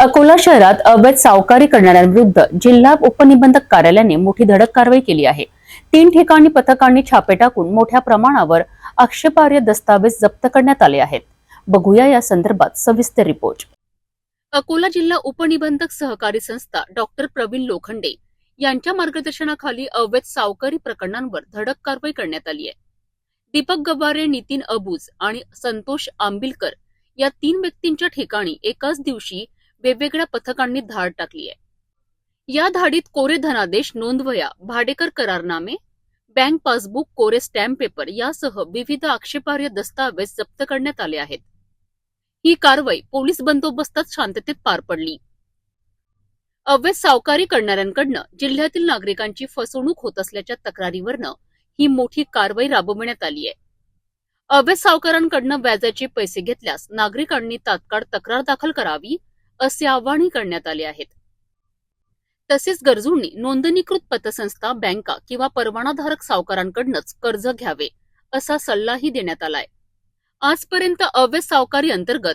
अकोला शहरात अवैध सावकारी करणाऱ्यांविरुद्ध जिल्हा उपनिबंधक कार्यालयाने मोठी धडक कारवाई केली आहे. तीन ठिकाणी पथकांनी छापे टाकून मोठ्या प्रमाणावर आक्षेपार्ह दस्तावेज जप्त करण्यात आले आहेत. बघूया या संदर्भात सविस्तर रिपोर्ट. अकोला जिल्हा उपनिबंधक सहकारी संस्था डॉक्टर प्रवीण लोखंडे यांच्या मार्गदर्शनाखाली अवैध सावकारी प्रकरणांवर धडक कारवाई करण्यात आली आहे. दीपक गवारे नितीन अबूज आणि संतोष आंबिलकर या तीन व्यक्तींच्या ठिकाणी एकाच दिवशी वेगवेगळ्या पथकांनी धाड टाकली आहे. या धाडीत कोरे धनादेश नोंदवया भाडेकर करारनामे बँक पासबुक कोरे स्टॅम्प पेपर यासह विविध आक्षेपार्ह दस्तावेज जप्त करण्यात आले आहेत. ही कारवाई पोलीस बंदोबस्तात शांततेत पार पडली. अवैध सावकारी करणाऱ्यांकडनं जिल्ह्यातील नागरिकांची फसवणूक होत असल्याच्या तक्रारीवरनं ही मोठी कारवाई राबवण्यात आली आहे. अवैध सावकारांकडनं व्याजाचे पैसे घेतल्यास नागरिकांनी तात्काळ तक्रार दाखल करावी असे आवाहनही करण्यात आले आहेत. तसेच गरजूंनी नोंदणीकृत पतसंस्था बँका किंवा परवानाधारक सावकारांकडूनच कर्ज घ्यावे असा सल्लाही देण्यात आलाय. आजपर्यंत अवैध सावकारी अंतर्गत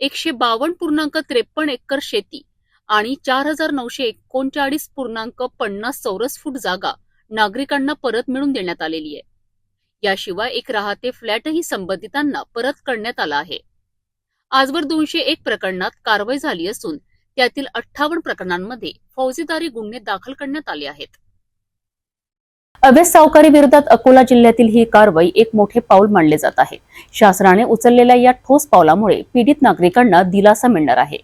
एकशे बावन्न पूर्णांक त्रेपन्न एकर शेती आणि चार हजार नऊशे एकोणचाळीस पूर्णांक पन्नास चौरस फूट जागा नागरिकांना परत मिळून देण्यात आलेली आहे. याशिवाय एक राहते फ्लॅटही संबंधितांना परत करण्यात आला आहे. आजवर दोनशे एक प्रकरणात कारवाई झाली असून त्यातील अठ्ठावन्न प्रकरणांमध्ये फौजदारी गुन्हे दाखल करण्यात आले आहेत. अवैध सावकारी विरोधात अकोला जिल्ह्यातील ही कारवाई एक मोठे पाऊल मानले जात आहे. शासनाने उचललेल्या या ठोस पावलामुळे पीडित नागरिकांना दिलासा मिळणार आहे.